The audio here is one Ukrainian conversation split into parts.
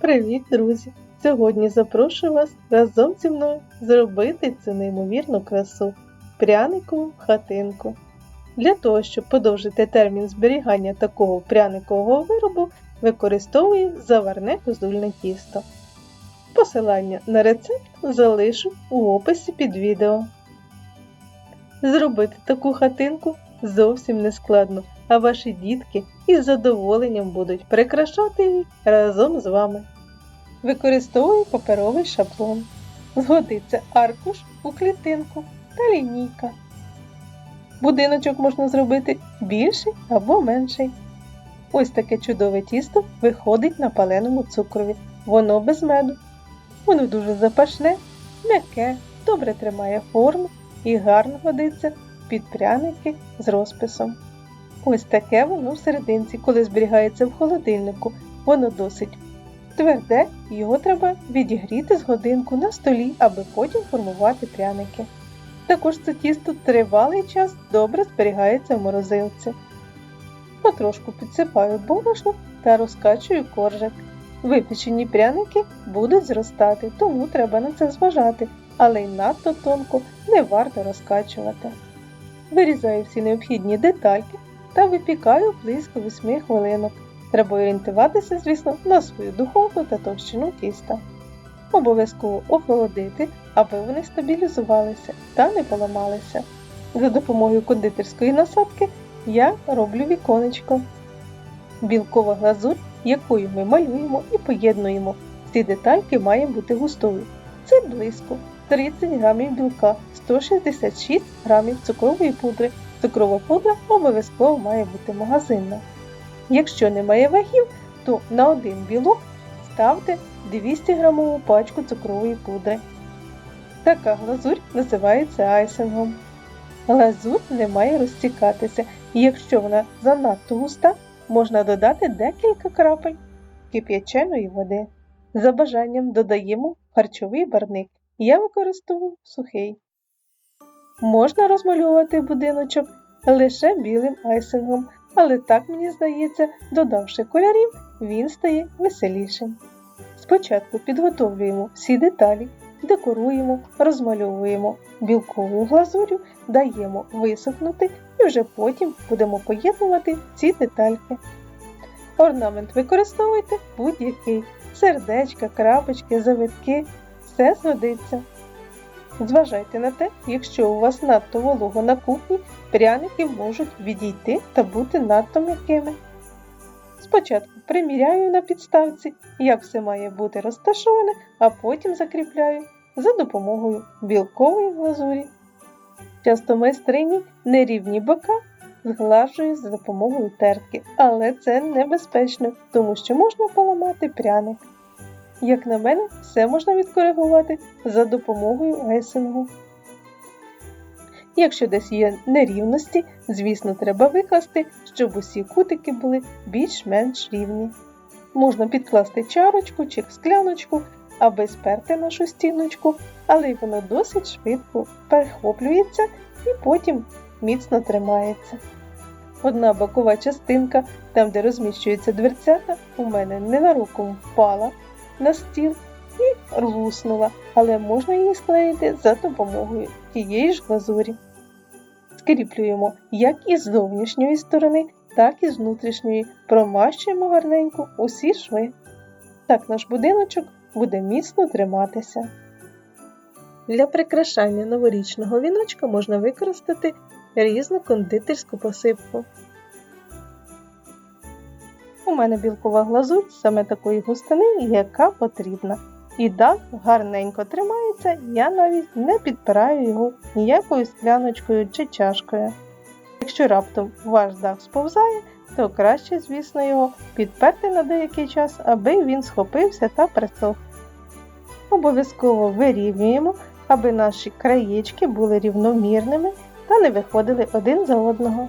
Привіт, друзі! Сьогодні запрошую вас разом зі мною зробити цю неймовірну красу пряникову хатинку. Для того, щоб подовжити термін зберігання такого пряникового виробу, використовую заварне козульне тісто. Посилання на рецепт залишу у описі під відео. Зробити таку хатинку зовсім не складно, а ваші дітки із задоволенням будуть прикрашати її разом з вами. Використовую паперовий шаблон. Згодиться аркуш у клітинку та лінійка. Будиночок можна зробити більший або менший. Ось таке чудове тісто виходить на паленому цукрові. Воно без меду. Воно дуже запашне, м'яке, добре тримає форму і гарно годиться під пряники з розписом. Ось таке воно в серединці, коли зберігається в холодильнику. Воно досить тверде, його треба відігріти з годинку на столі, аби потім формувати пряники. Також це тісто тривалий час добре зберігається в морозилці. Потрошку підсипаю борошно та розкачую коржик. Випечені пряники будуть зростати, тому треба на це зважати, але й надто тонко не варто розкачувати. Вирізаю всі необхідні детальки та випікаю близько 8 хвилинок. Треба орієнтуватися, звісно, на свою духовку та товщину тіста. Обов'язково охолодити, аби вони стабілізувалися та не поламалися. За допомогою кондитерської насадки я роблю віконечко. Білкова глазурь, якою ми малюємо і поєднуємо. Ці детальки має бути густою. Це близько 30 грамів білка, 166 грамів цукрової пудри. Цукрова пудра обов'язково має бути магазинна. Якщо немає вагів, то на один білок ставте 200 грамову пачку цукрової пудри. Така глазурь називається айсингом. Глазурь не має розтікатися, і якщо вона занадто густа, можна додати декілька крапель кип'яченої води. За бажанням додаємо харчовий барник. Я використовую сухий. Можна розмальовувати будиночок лише білим айсингом, але так мені здається, додавши кольорів, він стає веселішим. Спочатку підготовлюємо всі деталі, декоруємо, розмальовуємо білковою глазур'ю, даємо висохнути і вже потім будемо поєднувати ці детальки. Орнамент використовуйте будь-який сердечка, крапочки, завитки, все згодиться. Зважайте на те, якщо у вас надто волого на кухні, пряники можуть відійти та бути надто м'якими. Спочатку приміряю на підставці, як все має бути розташоване, а потім закріпляю за допомогою білкової глазурі. Часто майстрині нерівні бока зглажую за допомогою тертки, але це небезпечно, тому що можна поламати пряник. Як на мене, все можна відкоригувати за допомогою айсингу. Якщо десь є нерівності, звісно, треба викласти, щоб усі кутики були більш-менш рівні. Можна підкласти чарочку чи скляночку, аби сперти нашу стіночку, але й воно досить швидко перехоплюється і потім міцно тримається. Одна бокова частинка, там де розміщуються дверцята, у мене ненароком впала на стіл і луснула, але можна її склеїти за допомогою тієї ж глазурі. Скріплюємо як із зовнішньої сторони, так і з внутрішньої, промащуємо гарненько усі шви. Так наш будиночок буде міцно триматися. Для прикрашання новорічного віночка можна використати різну кондитерську посипку. Мене білкова глазурь саме такої густини, яка потрібна. І дах гарненько тримається, я навіть не підпираю його ніякою скляночкою чи чашкою. Якщо раптом ваш дах сповзає, то краще, звісно, його підперти на деякий час, аби він схопився та присох. Обов'язково вирівнюємо, аби наші краєчки були рівномірними та не виходили один за одного.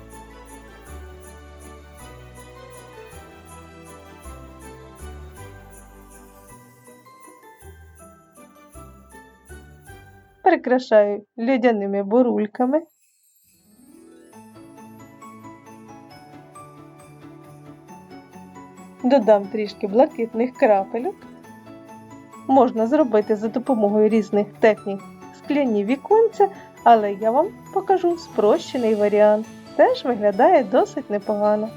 Прикрашаю льодяними бурульками. Додам трішки блакитних крапелюк можна зробити за допомогою різних технік скляні віконця, але я вам покажу спрощений варіант. Теж виглядає досить непогано.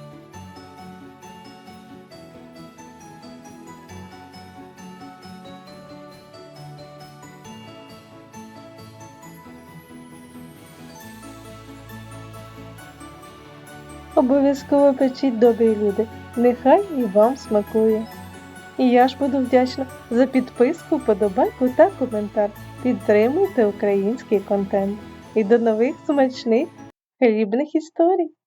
Обов'язково печіть добрі люди, нехай і вам смакує. І я ж буду вдячна за підписку, подобайку та коментар. Підтримуйте український контент. І до нових смачних хлібних історій!